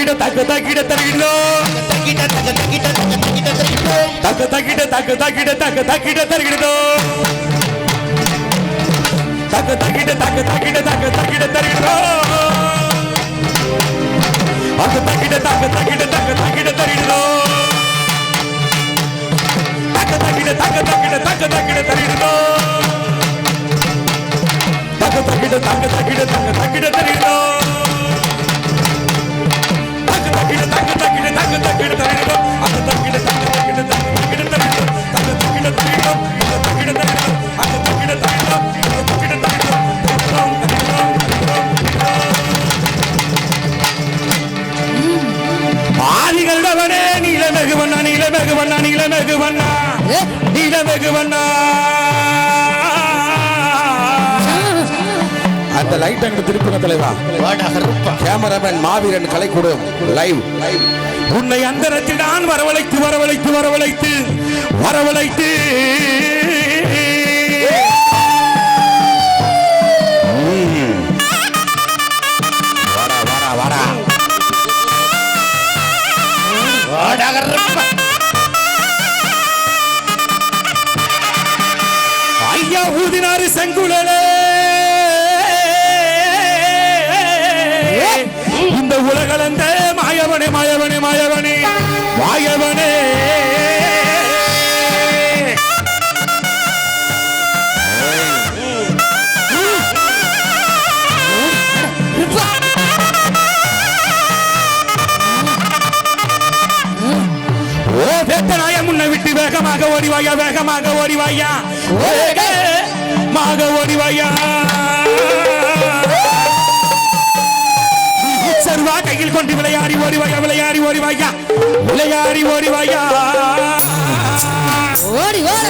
தகிட தக்கிட தகிட தக்கிட தருகிடோ தகிட தக்க தகிட தக்க தகிட தக்கிட்டோம் தக்க தக்கிட தக்க தக்கிட தக்க தக்கிட தருகிடோ தக்க தக்கிட தக்க தக்கிட தக்க தக்கிட தருகிடோ தக்க தகிட தக்க தக்கிட தக்க தக்கிட தருகிடோ தக்க தக்கிட தக்க தக்கிட தக்க தக்கிட தருகிடோ தக்க தக்கிட தக்க தருகிடோ அந்த லைட் அங்க திருப்பின தலைவா. கேமராமேன் மாவீரன் கலைக்கூடம் லைவ் உன்னை அந்த நான் வரவழைத்து வரவழைத்து வரவழைத்து வரவழைத்து. ஊதினாரு செங்குழலே. இந்த உலகளந்த மாயவனே மாயவனே மாயவனே மாயவனே. ஓ வேத்தனாய முன்ன விட்டு வேகமாக ஓடிவாயா வேகமாக ஓடிவாயா மாக ஓடிவாயா. சர்வா கையில் கொண்டு விளையாடி ஓடிவாயா விளையாடி ஓடிவாயா விளையாடி ஓடிவாயா. ஓடி ஓட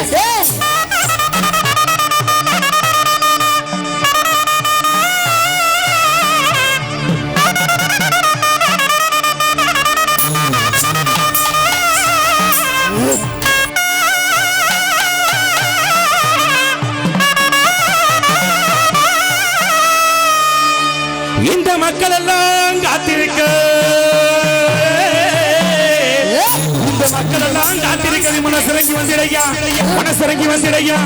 மக்கள் எல்லாம் காத்திருக்க. இந்த மக்கள் எல்லாம் காத்திருக்கிறது மனசிறங்கி வந்திடையா. மனசிறங்கி வந்திடையா.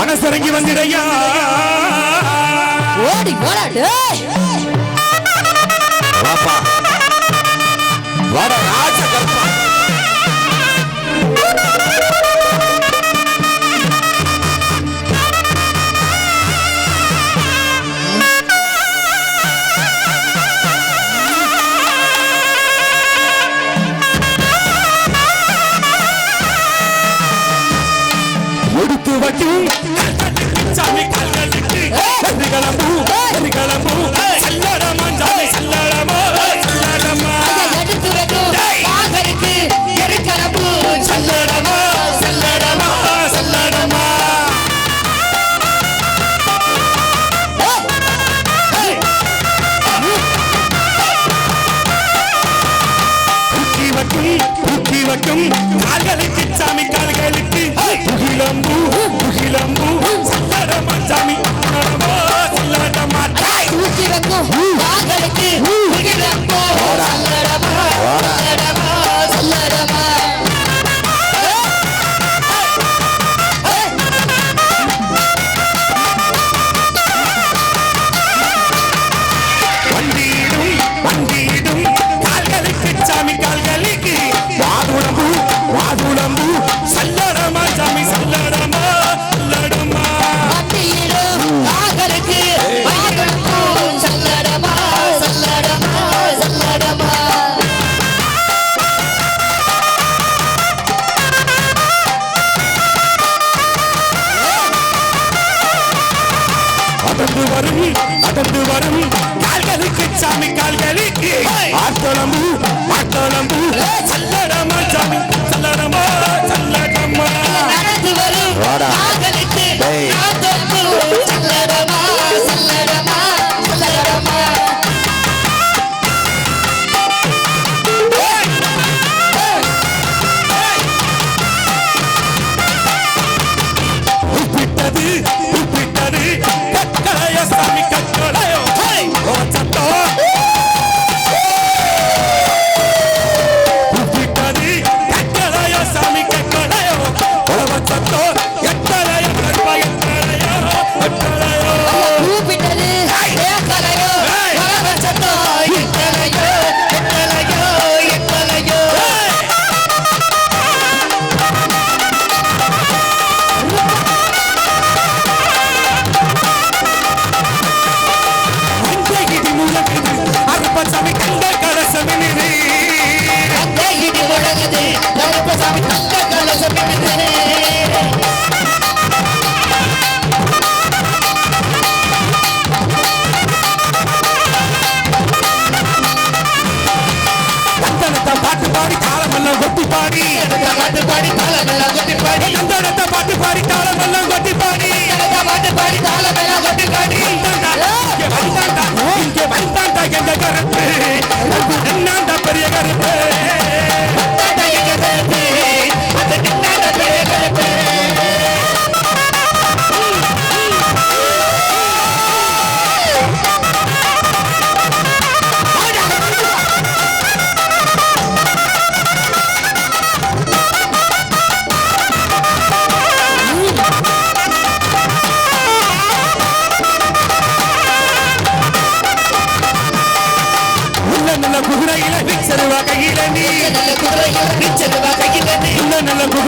மனசிறங்கி வந்திடையா. ஓடி ஓட வைக்கும் தூக்கி வைக்கும் கால்களுக்கு. சாமி கால்களுக்கு புகிலம்பு புகிலம்பு. சல்லடமா சாமி சல்லடமா தூக்கி வைக்கும் வாகருக்கு எருக்கலப்பு சல்லடமா சல்லடமா சல்லடமா வரும். கால்களுக்கு சாமி கால்களுக்கு. ஆட்டோளம்பு ஆட்டோளம்பு சல்லடமா சாமி சல்லடமா சல்லடமா. நடந்து வரும். பாடி. பாட்டு பாடி தாளம் எல்லாம் கொட்டி பாடி. நந்தனத்தை பாட்டு பாடி தாளம் எல்லாம் கொட்டி பாடி. பாட்டு பாடி தாளம் எல்லாம் கொட்டி பாடி. இங்கே வந்தாண்டா எந்த கருப்பு. என்னண்டா பெரிய கருப்பு?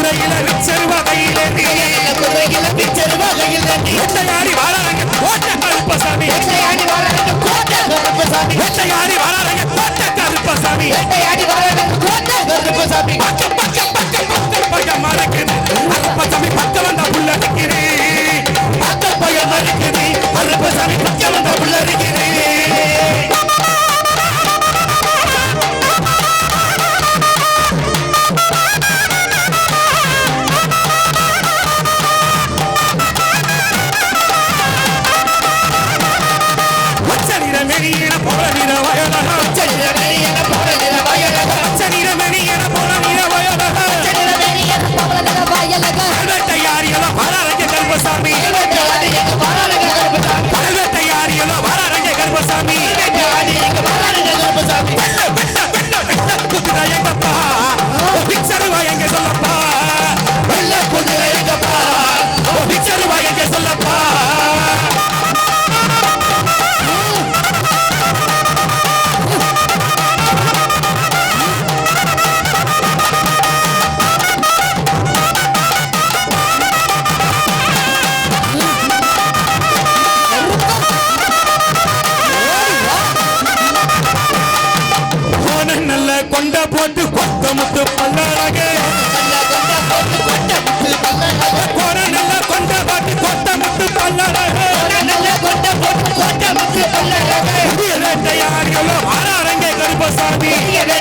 குறையில மிச்சர் வகையில குறையில மிச்சர் வகையில ஒட்டையாடி வாழறாங்க கோட்டை கருப்பசாமி. ஒட்டையாடி வாழறாங்க கோட்டை கருப்பசாமி. ஒட்டையாடி வாழறாங்க கோட்டை கருப்பசாமி. ஒட்டையாடி வாழறாங்க கோட்டை கருப்பசாமி. பக்கம் பக்கம் பக்கம் பக்கம் பக்கம் மறக்குது.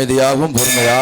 அமைதியாகவும் பொறுமையாக